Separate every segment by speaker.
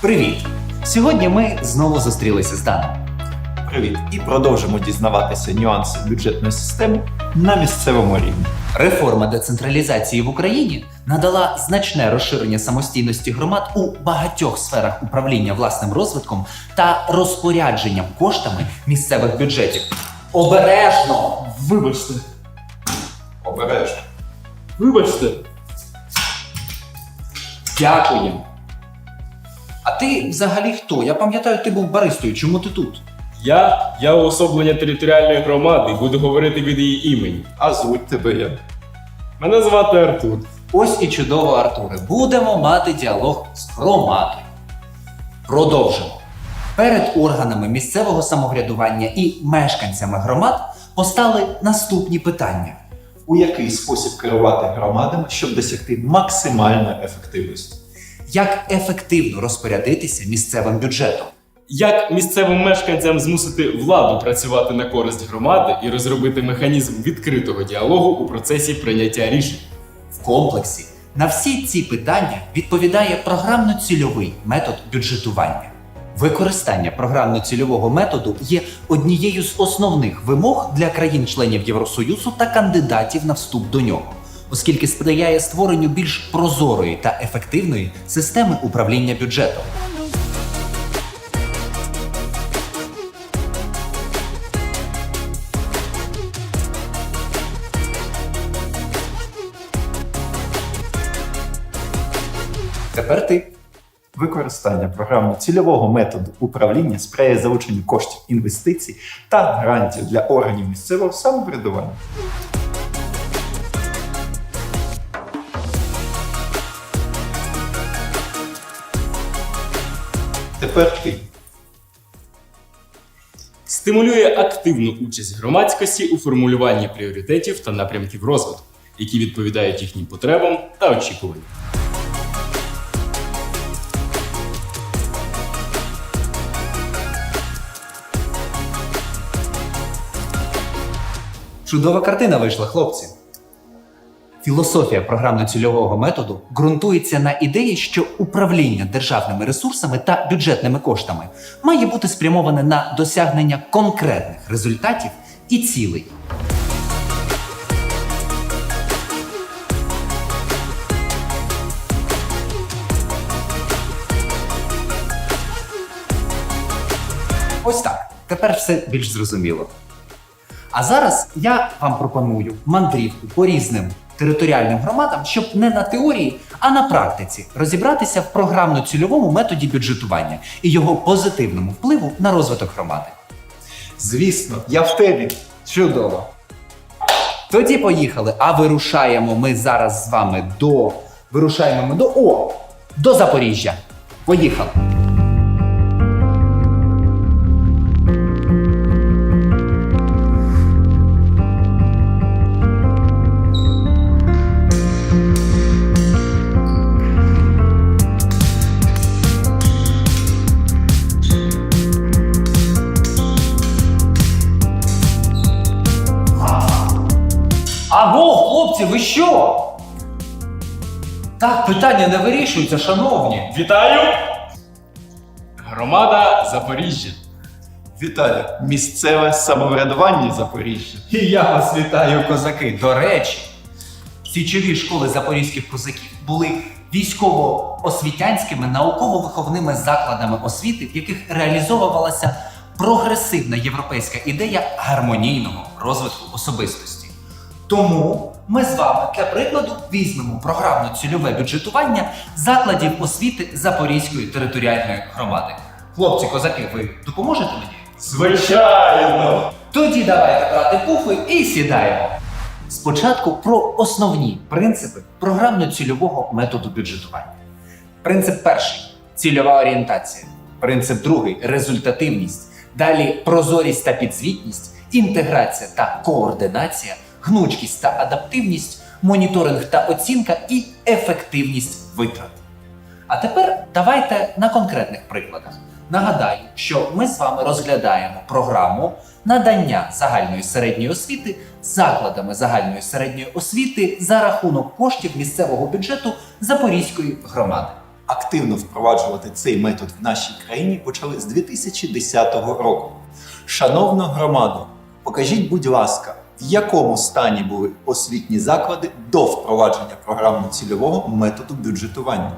Speaker 1: Привіт! Сьогодні ми знову зустрілися з Даном.
Speaker 2: Привіт! І продовжимо дізнаватися нюанси бюджетної системи на місцевому рівні.
Speaker 1: Реформа децентралізації в Україні надала значне розширення самостійності громад у багатьох сферах управління власним розвитком та розпорядженням коштами місцевих бюджетів. Обережно!
Speaker 3: Вибачте,
Speaker 2: Обережно.
Speaker 3: вибачте.
Speaker 1: Дякуємо. А ти взагалі хто? Я пам'ятаю, ти був баристою. Чому ти тут?
Speaker 3: Я, я уособлення територіальної громади, буду говорити від її імені.
Speaker 2: А звуть тебе як?
Speaker 3: Мене звати Артур.
Speaker 1: Ось і чудово, Артуре. Будемо мати діалог з громадою. Продовжимо. Перед органами місцевого самоврядування і мешканцями громад постали наступні питання.
Speaker 2: У який спосіб керувати громадами, щоб досягти максимальної ефективності?
Speaker 1: Як ефективно розпорядитися місцевим бюджетом?
Speaker 3: Як місцевим мешканцям змусити владу працювати на користь громади і розробити механізм відкритого діалогу у процесі прийняття рішень?
Speaker 1: В комплексі на всі ці питання відповідає програмно-цільовий метод бюджетування. Використання програмно-цільового методу є однією з основних вимог для країн-членів Євросоюзу та кандидатів на вступ до нього, оскільки сприяє створенню більш прозорої та ефективної системи управління бюджетом. Тепер ти.
Speaker 2: Використання програмно-цільового методу управління сприяє залученню коштів інвестицій та грантів для органів місцевого самоврядування. Тепер ти.
Speaker 3: Стимулює активну участь громадськості у формулюванні пріоритетів та напрямків розвитку, які відповідають їхнім потребам та очікуванням.
Speaker 1: Чудова картина вийшла, хлопці. Філософія програмно-цільового методу ґрунтується на ідеї, що управління державними ресурсами та бюджетними коштами має бути спрямоване на досягнення конкретних результатів і цілей. Ось так. Тепер все більш зрозуміло. А зараз я вам пропоную мандрівку по різним територіальним громадам, щоб не на теорії, а на практиці розібратися в програмно-цільовому методі бюджетування і його позитивному впливу на розвиток громади.
Speaker 2: Звісно, я в темі.
Speaker 1: Чудово! Тоді поїхали. А вирушаємо ми зараз з вами до. Вирушаємо ми до. О! До Запоріжжя. Поїхали! Хлопці, ви що? Так, питання не вирішуються, шановні.
Speaker 3: Вітаю! Громада Запоріжжя.
Speaker 2: Вітаю! Місцеве самоврядування Запоріжжя.
Speaker 1: І я вас вітаю, козаки. До речі, січові школи запорізьких козаків були військово-освітянськими науково-виховними закладами освіти, в яких реалізовувалася прогресивна європейська ідея гармонійного розвитку особистості. Тому ми з вами для прикладу візьмемо програмно-цільове бюджетування закладів освіти Запорізької територіальної громади. Хлопці, козаки, ви допоможете мені?
Speaker 2: Звичайно!
Speaker 1: Тоді давайте брати пуфи і сідаємо. Спочатку про основні принципи програмно-цільового методу бюджетування. Принцип перший цільова орієнтація. Принцип другий результативність. Далі прозорість та підзвітність, інтеграція та координація, гнучкість та адаптивність, моніторинг та оцінка і ефективність витрат. А тепер давайте на конкретних прикладах. Нагадаю, що ми з вами розглядаємо програму надання загальної середньої освіти закладами загальної середньої освіти за рахунок коштів місцевого бюджету Запорізької громади.
Speaker 2: Активно впроваджувати цей метод в нашій країні почали з 2010 року. Шановна громадо, покажіть, будь ласка, в якому стані були освітні заклади до впровадження програмно-цільового методу бюджетування?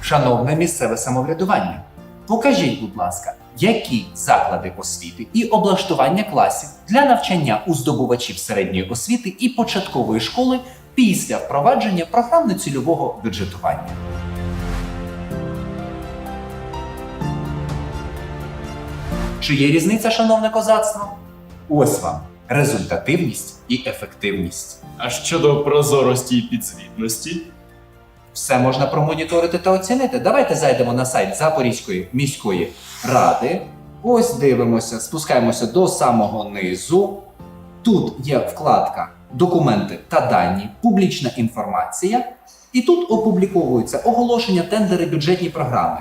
Speaker 1: Шановне місцеве самоврядування, покажіть, будь ласка, які заклади освіти і облаштування класів для навчання у здобувачів середньої освіти і початкової школи після впровадження програмно-цільового бюджетування. Чи є різниця, шановне козацтво? Ось вам результативність і ефективність.
Speaker 3: А щодо прозорості і підзвітності,
Speaker 1: Все можна промоніторити та оцінити. Давайте зайдемо на сайт Запорізької міської ради. Ось дивимося, спускаємося до самого низу. Тут є вкладка Документи та дані, публічна інформація. І тут опубліковуються оголошення, тендери, бюджетні програми.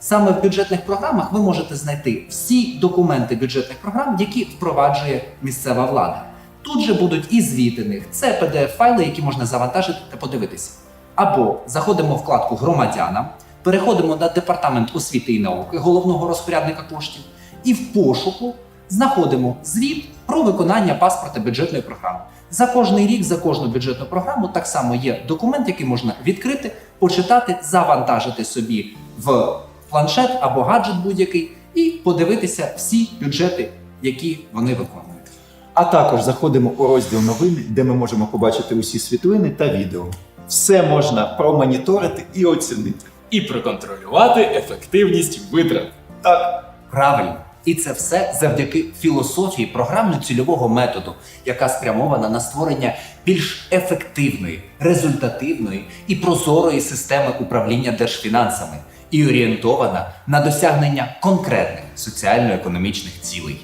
Speaker 1: Саме в бюджетних програмах ви можете знайти всі документи бюджетних програм, які впроваджує місцева влада. Тут же будуть і звіти них, це PDF-файли, які можна завантажити та подивитися. Або заходимо в вкладку Громадянам, переходимо на департамент освіти і науки головного розпорядника коштів, і в пошуку знаходимо звіт про виконання паспорта бюджетної програми. За кожний рік, за кожну бюджетну програму так само є документ, який можна відкрити, почитати, завантажити собі в планшет або гаджет будь-який, і подивитися всі бюджети, які вони виконують.
Speaker 2: А також заходимо у розділ новини, де ми можемо побачити усі світлини та відео. Все можна промоніторити і оцінити.
Speaker 3: і проконтролювати ефективність витрат.
Speaker 2: Так,
Speaker 1: Правильно. І це все завдяки філософії програмно-цільового методу, яка спрямована на створення більш ефективної, результативної і прозорої системи управління держфінансами і орієнтована на досягнення конкретних соціально-економічних цілей.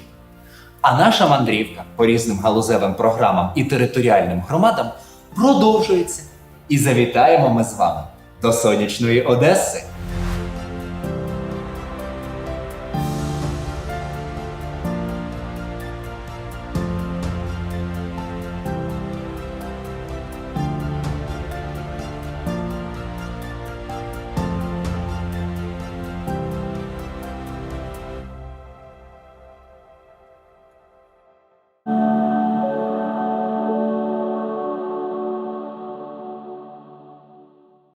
Speaker 1: А наша мандрівка по різним галузевим програмам і територіальним громадам продовжується. І завітаємо ми з вами до сонячної Одеси.